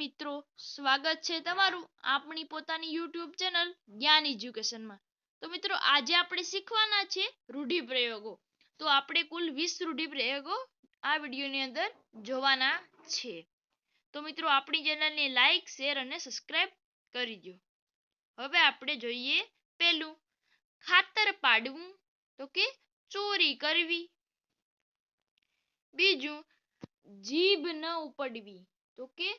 મિત્રો સ્વાગત છે તમારું આપણી પોતાની YouTube ચેનલ જ્ઞાન એજ્યુકેશન માં તો મિત્રો આજે આપણે શીખવાના છે રૂઢિપ્રયોગો તો આપણે કુલ 20 રૂઢિપ્રયોગો આ વિડિયોની અંદર જોવાના છે તો મિત્રો આપણી ચેનલને લાઈક શેર અને સબસ્ક્રાઇબ કરી દો હવે આપણે જોઈએ પહેલું ખાતર પાડવું તો કે ચોરી કરવી બીજું જીભ ન ઉપડવી તો કે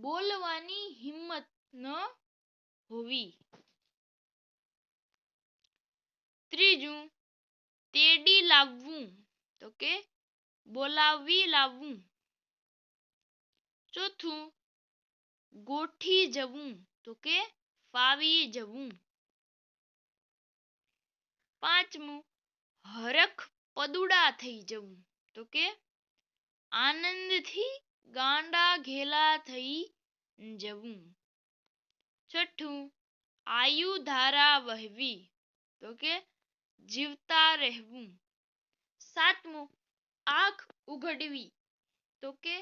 બોલવાની હિંમત ન હોવી ત્રીજું તેડી લાવવું તો કે બોલાવી લાવવું ચોથું ગોઠી જવું તો કે ફાવી જવું પાંચમું હરખ પદુડા થઈ જવું તો કે આનંદથી गांडा घेला थई जबूं छठू आयु धारा वहवी तो के જીવતા રહેવું સાતમું આંખ ઉઘડવી તો કે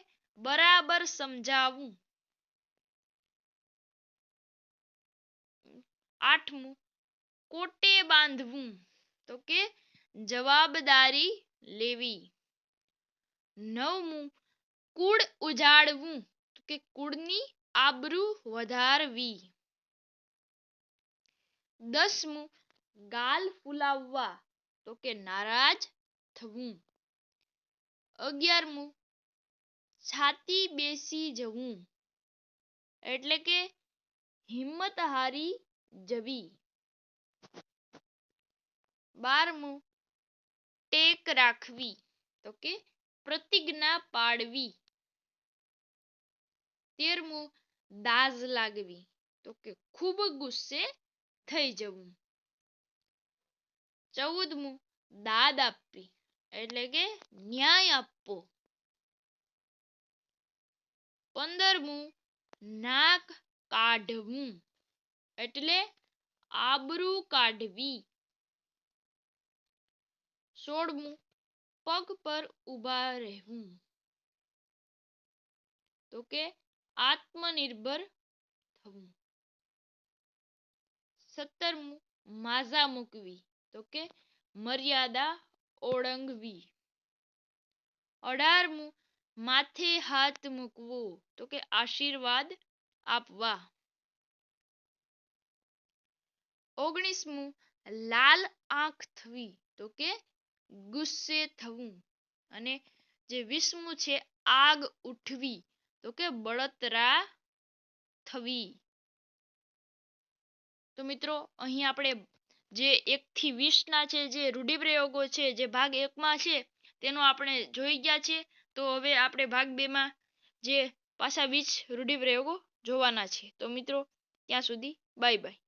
બરાબર સમજાવવું આઠમું કોટે બાંધવું તો કે જવાબદારી લેવી નવમું કુડ ઉજાડવું કે કુડની આબરૂ વધારવી 10મું ગાલ ફૂલાવવા તો કે નારાજ થવું 11મું છાતી બેસી જવું એટલે કે હિંમત હારી જવી 12મું ટેક રાખવી તો કે પ્રતિજ્ઞા પાડવી તેરમું દાઝ લાગવી તો કે ખૂબ ગુસ્સે થઈ જવું ચૌદમું દાદ આપવી એટલે કે ન્યાય આપવો પંદરમું નાક કાઢવું એટલે આબરૂ કાઢવી સોળમું પગ પર ઉભા રહેવું તો કે આત્મનિર્ભર થવું સત્તરમું માઝા મૂકવી તો કે મર્યાદા ઓળંગવી અઢારમું માથે હાથ મૂકવો તો કે આશીર્વાદ આપવા ઓગણીસમું લાલ આંખ થવી તો કે ગુસ્સે થવું અને જે વિસ્મુ છે આગ ઉઠવી તો કે બળતરા થવી તો મિત્રો અહીં આપણે જે એક થી વીસ ના છે જે રૂઢિપ્રયોગો છે જે ભાગ એક માં છે તેનો આપણે જોઈ ગયા છે તો હવે આપણે ભાગ બે માં જે પાછા વીસ રૂઢિપ્રયોગો જોવાના છે તો મિત્રો ત્યાં સુધી બાય બાય